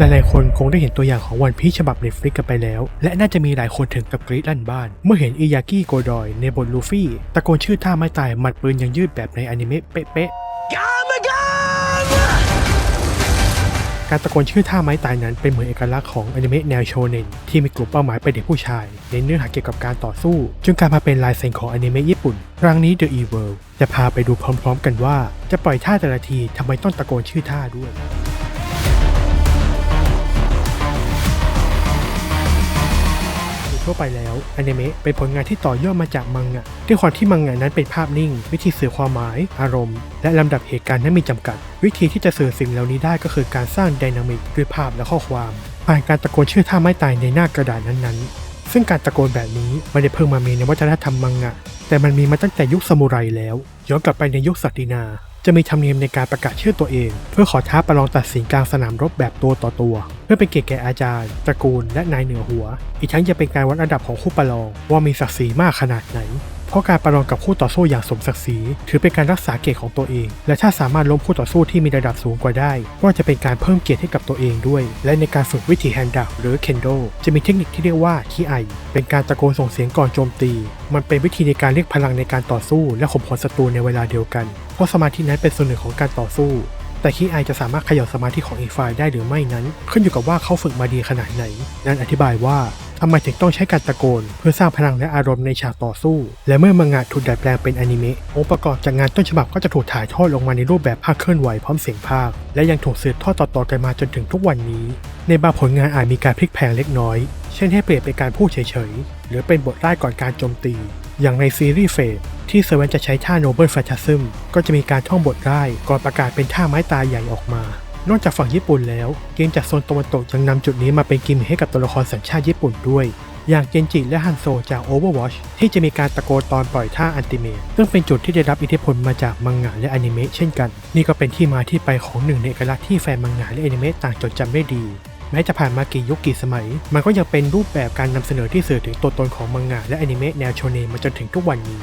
หลายๆคนคงได้เห็นตัวอย่างของวันพีชฉบับ Netflix กันไปแล้ว และน่าจะมีหลายคนถึงกับกรี๊ดลั่นบ้าน เมื่อเห็นอิยากิโกดอยในบทลูฟี่ ตะโกนชื่อท่าไม้ตายหมัดปืนยังยืดแบบในอนิเมะเป๊ะๆการตะโกนชื่อท่าไม้ตายนั้นเป็นเหมือนเอกลักษณ์ของอนิเมะแนวโชเน็นที่มีกลุ่มเป้าหมายเป็นเด็กผู้ชายในเนื้อหาเกี่ยวกับการต่อสู้ จนกลายมาเป็นลายเซ็นของอนิเมะญี่ปุ่น ครั้งนี้ The Evil จะพาไปดูพร้อมๆ กันว่า จะปล่อยท่าแต่ละทีทำไมต้องตะโกนชื่อท่าด้วย ทั่วไปแล้วอนิเมะเป็นผลงานที่ต่อยอดมาจากมังงะด้วยความที่มังงะนั้นเป็นภาพนิ่ง วิธีสื่อความหมาย อารมณ์ และลำดับเหตุการณ์นั้นมีจำกัด วิธีที่จะสื่อสิ่งเหล่านี้ได้ก็คือการสร้างไดนามิกด้วยภาพและข้อความ ผ่านการตะโกนชื่อท่าไม้ตายในหน้ากระดาษนั้นๆ ซึ่งการตะโกนแบบนี้ไม่ได้เพิ่งมามีในวัฒนธรรมมังงะแต่มันมีมาตั้งแต่ยุคซามูไรแล้วย้อนกลับไปในยุคศักดินา จะมีธรรมเนียมในการประกาศชื่อตัวเอง เพื่อขอท้าประลองตัดสินกลางสนามรบแบบตัวต่อตัว เพื่อเป็นเกียรติแก่อาจารย์ตระกูลและนายเหนือหัว อีกทั้งจะเป็นการวัดระดับของคู่ประลอง ว่ามีศักดิ์ศรีมากขนาดไหน เพราะการประลองกับคู่ต่อสู้อย่างสมศักดิ์ศรีถือเป็นการรักษาเกียรติของตัวเอง และถ้าสามารถล้มคู่ต่อสู้ที่มีระดับสูงกว่าได้ ก็จะเป็นการเพิ่มเกียรติให้กับตัวเองด้วย และในการฝึกวิธีแฮนด์ดักหรือเคนโดจะมีเทคนิคที่เรียกว่าคีไอเป็นการตะโกนส่งเสียงก่อนโจมตี มันเป็นวิธีในการเรียกพลังในการต่อสู้ และข่มขวัญศัตรูในเวลาเดียวกัน เพราะสมาธินั้นเป็นส่วนหนึ่งของการต่อสู้แต่คีไอจะสามารถขย่าสมาธิของอีกฝ่ายได้หรือไม่นั้น ขึ้นอยู่กับว่าเขาฝึกมาดีขนาดไหน นั่นอธิบายว่า ทำไมถึงต้องใช้การตะโกน เพื่อสร้างพลังและอารมณ์ในฉากต่อสู้ และเมื่อมังงะถูกดัดแปลงเป็นอนิเมะองค์ประกอบจากงานต้นฉบับก็จะถูกถ่ายทอดลงมาในรูปแบบภาพเคลื่อนไหวพร้อมเสียงภาค และยังถูกสืบทอดต่อๆกันมาจนถึงทุกวันนี้ ในบางผลงานอาจมีการพลิกแพลงเล็กน้อย เช่นให้เปลี่ยนเป็นการพูดเฉยๆหรือเป็นบทไล่ก่อนการโจมตี อย่างในซีรีส์เฟสที่เซเว่นจะใช้ท่าโนเบิลแฟชซึมก็จะมีการท่องบทไล่ก่อนประกาศเป็นท่าไม้ตายใหญ่ออกมา นอกจากฝั่งญี่ปุ่นแล้ว เกมจากโซนตะวันตกยังนำจุดนี้มาเป็นกิมให้กับตัวละครสัญชาติญี่ปุ่นด้วย อย่างเจนจิและฮันโซจาก Overwatch ที่จะมีการตะโกนตอนปล่อยท่าอันติเมตซึ่งเป็นจุดที่ได้รับอิทธิพลมาจากมังงะและอนิเมะเช่นกัน นี่ก็เป็นที่มาที่ไปของหนึ่งในเอกลักษณ์ที่แฟนมังงะและอนิเมะต่างจดจำได้ดีแม้จะผ่านมากี่ยุคกี่สมัย มันก็ยังเป็นรูปแบบการนำเสนอที่สื่อถึงตัวตนของมังงะและอนิเมะแนวโชเนนมาจนถึงทุกวันนี้